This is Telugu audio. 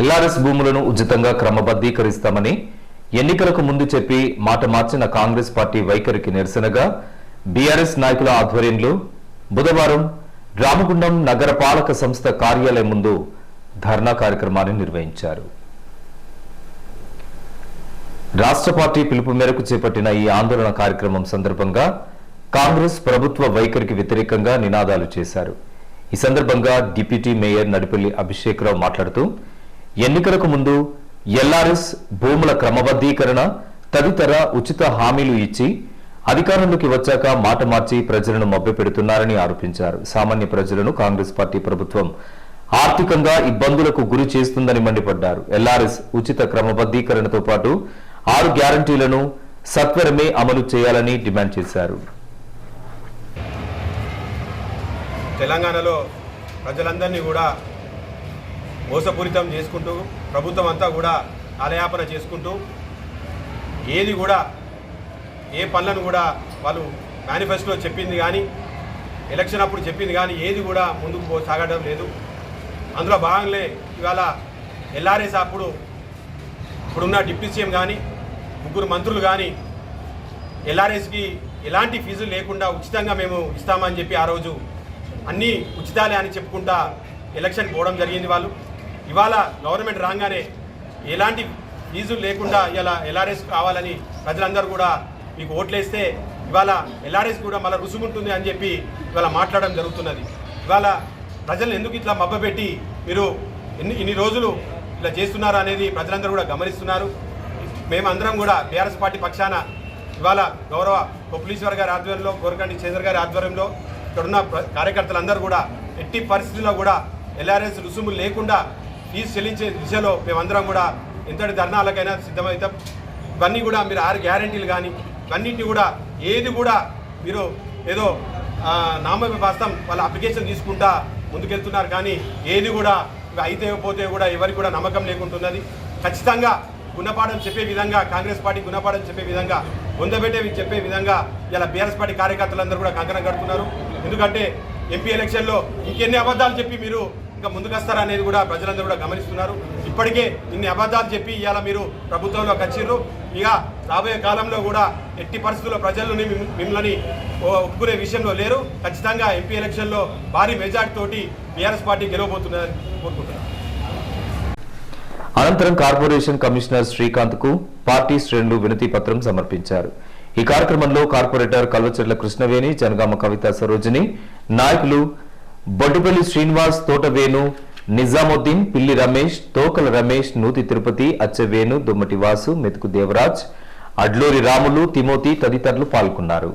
ఎల్ఆర్ఎస్ భూములను ఉచితంగా క్రమబద్ధీకరిస్తామని ఎన్నికలకు ముందు చెప్పి మాట మార్చిన కాంగ్రెస్ పార్టీ వైఖరికి నిరసనగా బీఆర్ఎస్ నాయకుల ఆధ్వర్యంలో బుధవారం రామగుండం నగరపాలక సంస్థ కార్యాలయం ముందు ధర్నా కార్యక్రమాన్ని నిర్వహించారు. రాష్ట్ర పార్టీ పిలుపు మేరకు చేపట్టిన ఈ ఆందోళన కార్యక్రమం సందర్భంగా కాంగ్రెస్ ప్రభుత్వ వైఖరికి వ్యతిరేకంగా నినాదాలు చేశారు. ఈ సందర్భంగా డిప్యూటీ మేయర్ నడిపల్లి అభిషేక్రావు మాట్లాడుతూ ఎన్నికలకు ముందు ఎల్ఆర్ఎస్ భూముల క్రమబద్ధీకరణ తదితర ఉచిత హామీలు ఇచ్చి అధికారంలోకి వచ్చాక మాట మార్చి ప్రజలను మభ్యపెడుతున్నారని ఆరోపించారు. సామాన్య ప్రజలను కాంగ్రెస్ పార్టీ ప్రభుత్వం ఆర్థికంగా ఇబ్బందులకు గురి చేస్తుందని మండిపడ్డారు. ఎల్ఆర్ఎస్ ఉచిత క్రమబద్ధీకరణతో పాటు ఆరు గ్యారంటీలను సత్వరమే అమలు చేయాలని డిమాండ్ చేశారు. తెలంగాణలో ప్రజలందరినీ కూడా మోసపూరితం చేసుకుంటూ ప్రభుత్వం అంతా కూడా కాలయాపన చేసుకుంటూ ఏది కూడా ఏ పనులను కూడా వాళ్ళు మేనిఫెస్టోలో చెప్పింది కానీ ఎలక్షన్ అప్పుడు చెప్పింది కానీ ఏది కూడా ముందుకు పో సాగడం లేదు. అందులో భాగంగా ఇవాళ ఎల్ఆర్ఎస్ అప్పుడు ఇప్పుడున్న డిప్యూటీ సీఎం కానీ ముగ్గురు మంత్రులు కానీ ఎల్ఆర్ఎస్కి ఎలాంటి ఫీజులు లేకుండా ఉచితంగా మేము ఇస్తామని చెప్పి ఆ రోజు అన్నీ ఉచితాలే అని చెప్పుకుంటా ఎలక్షన్ పోవడం జరిగింది వాళ్ళు. ఇవాళ గవర్నమెంట్ రాగానే ఎలాంటి ఫీజులు లేకుండా ఇలా ఎల్ఆర్ఎస్ కావాలని ప్రజలందరూ కూడా మీకు ఓట్లేస్తే ఇవాళ ఎల్ఆర్ఎస్ కూడా మళ్ళీ రుసుముంటుంది అని చెప్పి ఇవాళ మాట్లాడడం జరుగుతున్నది. ఇవాళ ప్రజలు ఎందుకు ఇట్లా మబ్బపెట్టి మీరు ఎన్ని ఇన్ని రోజులు ఇలా చేస్తున్నారు అనేది ప్రజలందరూ కూడా గమనిస్తున్నారు. మేమందరం కూడా బీఆర్ఎస్ పార్టీ పక్షాన ఇవాళ గౌరవ కొప్పులీశ్వర్ గారి ఆధ్వర్యంలో గోరకండి చంద్ర గారి ఆధ్వర్యంలో ఇక్కడున్న ప్ర- కార్యకర్తలందరూ కూడా ఎట్టి పరిస్థితుల్లో కూడా ఎల్ఆర్ఎస్ రుసుములు లేకుండా ఫీజు చెల్లించే దిశలో మేమందరం కూడా ఎంతటి ధర్నాలకైనా సిద్ధమవుతాం. ఇవన్నీ కూడా మీరు ఆరు గ్యారంటీలు కానీ ఇవన్నింటినీ కూడా ఏది కూడా మీరు ఏదో ఆ, నామవాస్తం వాళ్ళ అప్లికేషన్ తీసుకుంటా ముందుకెళ్తున్నారు కానీ ఏది కూడా అయితే పోతే కూడా ఎవరికి కూడా నమ్మకం లేకుంటున్నది ఖచ్చితంగా గుణపాఠం చెప్పే విధంగా కాంగ్రెస్ పార్టీ గుణపాఠం చెప్పే విధంగా పొందబెట్టే చెప్పే విధంగా ఇలా బీఆర్ఎస్ పార్టీ కార్యకర్తలందరూ కూడా కంకణం కడుతున్నారు. ఎందుకంటే ఎంపీ ఎలక్షన్లో ఇంకెన్ని అబద్ధాలు చెప్పి మీరు ఇంకా ముందుకు కూడా ప్రజలందరూ కూడా గమనిస్తున్నారు. ఇప్పటికే ఇన్ని అబద్ధాలు చెప్పి ఇవాళ మీరు ప్రభుత్వంలోకి వచ్చిర్రు. ఇక రాబోయే కాలంలో కూడా ఎట్టి పరిస్థితుల్లో ప్రజలను మిమ్మల్ని ఒప్పుకునే విషయంలో లేరు. ఖచ్చితంగా ఎంపీ ఎలక్షన్లో భారీ మెజార్టీ తోటి బీఆర్ఎస్ పార్టీ గెలవబోతున్నదని కోరుకుంటున్నారు అనంతరం కార్పొరేషన్ కమిషనర్ శ్రీకాంత్కు పార్టీ శ్రేణులు వినతి పత్రం సమర్పించారు. ఈ కార్యక్రమంలో కార్పొరేటర్ కల్వచెర్ల కృష్ణవేణి జనగామ కవిత సరోజిని నాయకులు బొడ్డుపల్లి శ్రీనివాస్ తోటవేణు నిజాముద్దీన్ పిల్లి రమేష్ తోకల రమేష్ నూతి తిరుపతి అచ్చవేణు దుమ్మటి వాసు మెతుకు దేవరాజ్ అడ్లూరి రాములు తిమోతి తదితరులు పాల్గొన్నారు.